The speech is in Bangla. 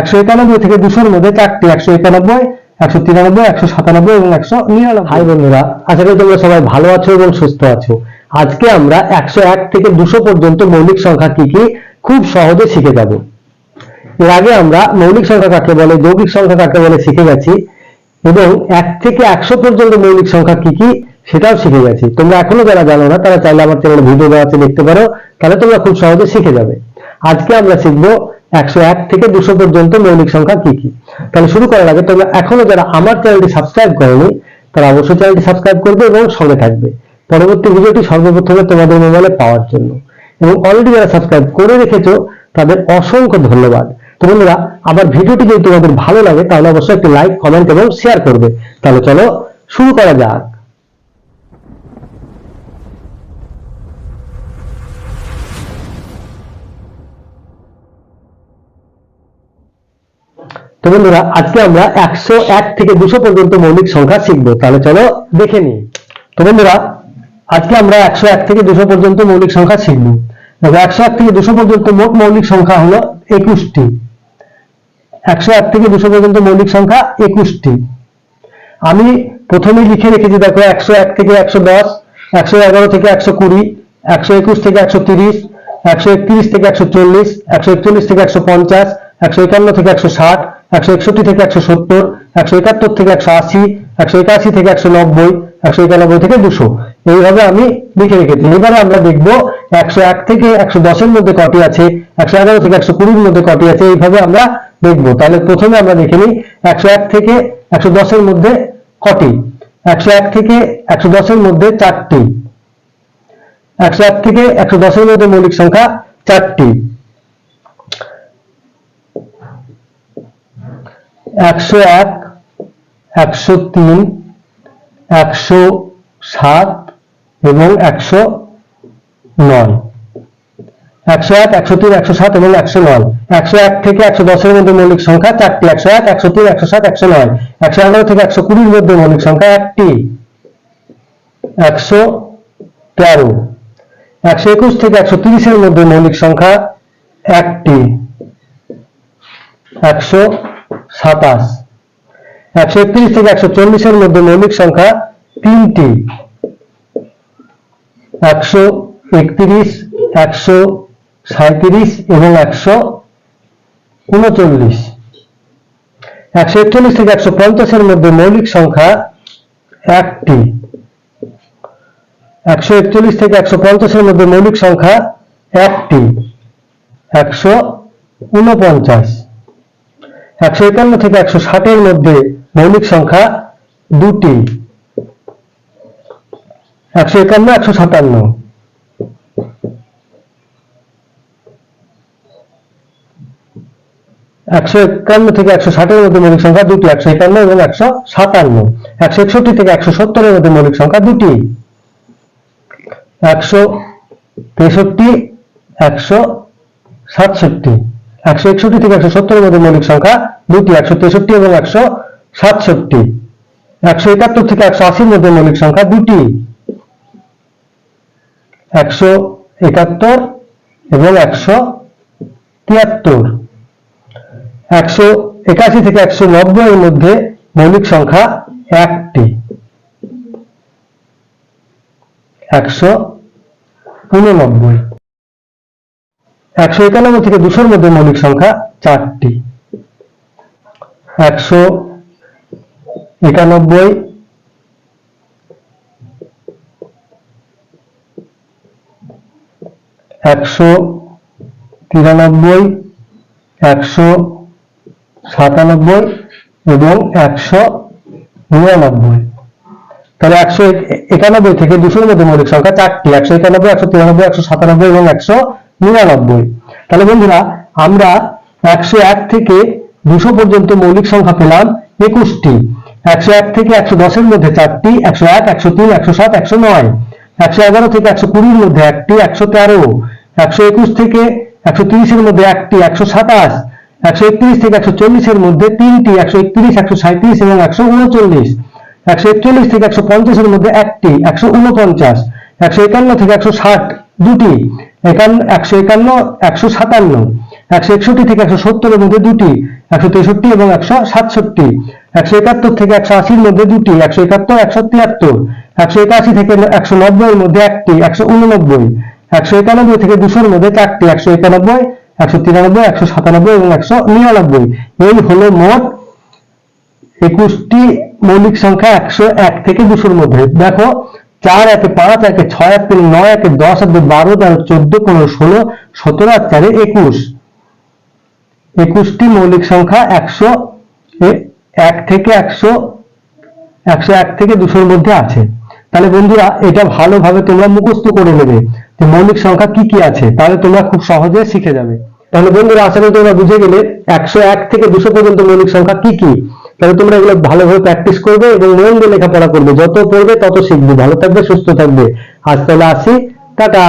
একশো একানব্বই থেকে দুশোর মধ্যে চারটি, একশো একানব্বই, একশো তিরানব্বই, একশো সাতানব্বই এবং একশো নিরানব্বই। হাই বন্ধুরা, আশা করি তোমরা সবাই ভালো আছো এবং সুস্থ আছো। আজকে আমরা একশো এক থেকে দুশো পর্যন্ত মৌলিক সংখ্যা কি কি খুব সহজে শিখে যাব। এর আগে আমরা মৌলিক সংখ্যা কাকে বলে, যৌগিক সংখ্যা কাকে বলে শিখে গেছি এবং এক থেকে একশো পর্যন্ত মৌলিক সংখ্যা কি কি সেটাও শিখে গেছি। তোমরা এখনও যারা জানো না, তারা চাইলে আমার চ্যানেলে ভিডিও দেওয়া আছে দেখতে পারো। তাহলে তোমরা খুব সহজে শিখে যাবে। আজকে আমরা শিখব একশো এক থেকে দুশো পর্যন্ত মৌলিক সংখ্যা কি কি? তাহলে শুরু করার আগে তোমরা এখনও যারা আমার চ্যানেলটি সাবস্ক্রাইব করোনি, তারা অবশ্যই চ্যানেলটি সাবস্ক্রাইব করবে এবং সঙ্গে থাকবে। পরবর্তী ভিডিওটি সর্বপ্রথমে তোমাদের মোবাইলে পাওয়ার জন্য। এবং অলরেডি যারা সাবস্ক্রাইব করে রেখেছো, তাদের অসংখ্য ধন্যবাদ। তো বন্ধুরা, আমার ভিডিওটি যদি তোমাদের ভালো লাগে, তাহলে অবশ্যই একটি লাইক কমেন্ট এবং শেয়ার করবে। তাহলে চলো শুরু করা যাক। তো বন্ধুরা, আজকে আমরা একশো এক থেকে দুশো পর্যন্ত মৌলিক সংখ্যা শিখব। তাহলে চলো দেখে নিই। তো বন্ধুরা, আজকে আমরা একশো এক থেকে দুশো পর্যন্ত মৌলিক সংখ্যা শিখব। দেখো, একশো এক থেকে দুশো পর্যন্ত মোট মৌলিক সংখ্যা হলো একুশটি। একশো এক থেকে দুশো পর্যন্ত মৌলিক সংখ্যা একুশটি। আমি প্রথমেই লিখে রেখেছি, দেখো, একশো এক থেকে একশো দশ, একশো এগারো থেকে একশো কুড়ি, একশো একুশ থেকে একশো তিরিশ, একশো একত্রিশ থেকে একশো চল্লিশ, একশো একচল্লিশ থেকে একশো পঞ্চাশ, একশো একান্ন থেকে একশো ষাট একশো একষট্টি থেকে একশো সত্তর, একশো একাত্তর থেকে একশো আশি, একশো একাশি থেকে একশো নব্বই, একশো একানব্বই থেকে দুশো। এইভাবে আমি লিখে রেখেছি। এবারে আমরা দেখব একশো এক থেকে একশো দশের মধ্যে কটি আছে, একশো এগারো থেকে একশো কুড়ির মধ্যে কটি আছে, এইভাবে আমরা দেখব। তাহলে প্রথমে আমরা দেখে নিই একশো এক থেকে একশো দশের মধ্যে কটি। একশো এক থেকে একশো দশের মধ্যে চারটি। একশো এক থেকে একশো দশের মধ্যে মৌলিক সংখ্যা চারটি। একশো এক, একশো তিন, একশো সাত এবং একশো নয়। একশো এক, একশো তিন, একশো সাত এবং একশো নয়। একশো এক থেকে একশো দশের মধ্যে মৌলিক সংখ্যা চারটি। একশো এক, একশো তিন, একশো সাত, একশো নয়। একশো এগারো থেকে একশো কুড়ির মধ্যে মৌলিক সংখ্যা একটি। একশো তেরো। একশো একুশ থেকে একশো তিরিশের মধ্যে মৌলিক সংখ্যা একটি। একশো সাতাশ। একশো একত্রিশ থেকে একশো চল্লিশের মধ্যে মৌলিক সংখ্যা তিনটি। একশো একত্রিশ, একশো সাঁত্রিশ এবং একশো উনচল্লিশ। একশো একচল্লিশ থেকে একশো পঞ্চাশের মধ্যে মৌলিক সংখ্যা একটি। একশো একচল্লিশ থেকে একশো পঞ্চাশের মধ্যে মৌলিক সংখ্যা একটি। একশো উনপঞ্চাশ। একশো একান্ন থেকে একশো ষাটের মধ্যে মৌলিক সংখ্যা দুটি। একশো একান্ন, একশো সাতান্ন। একশো একান্ন থেকে একশো ষাটের মধ্যে মৌলিক সংখ্যা দুটি, একশো একান্ন এবং একশো সাতান্ন। একশো একষট্টি থেকে একশো সত্তরের মধ্যে মৌলিক সংখ্যা দুটি। একশো তেষট্টি, একশো সাতষট্টি। একশো একষট্টি থেকে একশো সত্তরের মধ্যে মৌলিক সংখ্যা দুটি একশো তেষট্টি এবং একশো সাতষট্টি। একশো একাত্তর থেকে একশো আশির মধ্যে মৌলিক সংখ্যা দুটি একশো একাত্তর এবং একশো তিয়াত্তর। একশো একাশি থেকে একশো নব্বই এর মধ্যে মৌলিক সংখ্যা একটি। একশো উননব্বই। একশো একানব্বই থেকে দুশোর মধ্যে মৌলিক সংখ্যা চারটি। একশো একানব্বই একশো তিরানব্বই একশো সাতানব্বই এবং একশো নিরানব্বই। তাহলে একশো একানব্বই থেকে দুশোর মধ্যে মৌলিক সংখ্যা চারটি। একশো একানব্বই, একশো তিরানব্বই, একশো সাতানব্বই এবং একশো নিরানব্বই। তাহলে বন্ধুরা, আমরা একশো এক থেকে দুশো পর্যন্ত মৌলিক সংখ্যা পেলাম একুশটি। একশো এক থেকে একশো দশের মধ্যে চারটি, একশো এক, একশো তিন, একশো সাত, একশো নয়। একশো এগারো থেকে একশো কুড়ির মধ্যে একটি, একশো তেরো। একশো একুশ থেকে একশো তিরিশের মধ্যে একটি, একশো সাতাশ। একশো একত্রিশ থেকে একশো চল্লিশের মধ্যে তিনটি, একশো একত্রিশ, একশো সাঁত্রিশ এবং একশো উনচল্লিশ। একশো একচল্লিশ থেকে একশো পঞ্চাশের মধ্যে একটি, একশো উনপঞ্চাশ। একশো একান্ন থেকে একশো ষাট। দুটি। একান্ন একশো একান্ন, একশো সাতান্ন। একশো একষট্টি থেকে একশো সত্তরের মধ্যে দুটি। একশো তেষট্টি এবং একশো সাতষট্টি। একশো একাত্তর থেকে একশো আশির মধ্যে দুটি। একশো একাত্তর, একশো তিয়াত্তর। একশো একাশি থেকে একশো নব্বই এর মধ্যে একটি। একশো উননব্বই। একশো একানব্বই থেকে দুশোর মধ্যে চারটি। একশো একানব্বই, একশো তিরানব্বই, একশো সাতানব্বই এবং একশো নিরানব্বই। এই হলো মোট একুশটি মৌলিক সংখ্যা একশো এক থেকে দুশোর মধ্যে। দেখো চার একে পাঁচ একে ছয় একে নয় একে দশ একে বারো তেরো চোদ্দ পনেরো ষোলো সতেরো আর চারে একুশ। একুশটি মৌলিক সংখ্যা একশো এক থেকে একশো একশো এক থেকে দুশোর মধ্যে আছে। তাহলে বন্ধুরা, এটা ভালোভাবে তোমরা মুখস্থ করে নেবে যে মৌলিক সংখ্যা কি কি আছে, তাহলে তোমরা খুব সহজে শিখে যাবে। তাহলে বন্ধুরা, আশা করি তোমরা বুঝে গেলে একশো এক থেকে দুশো পর্যন্ত মৌলিক সংখ্যা কি কি? তাহলে তোমরা এগুলো ভালোভাবে প্র্যাকটিস করবে এবং মন দিয়ে লেখাপড়া করবে। যত পড়বে তত শিখবে। ভালো থাকবে, সুস্থ থাকবে। আজ তাহলে আসি। টাটা!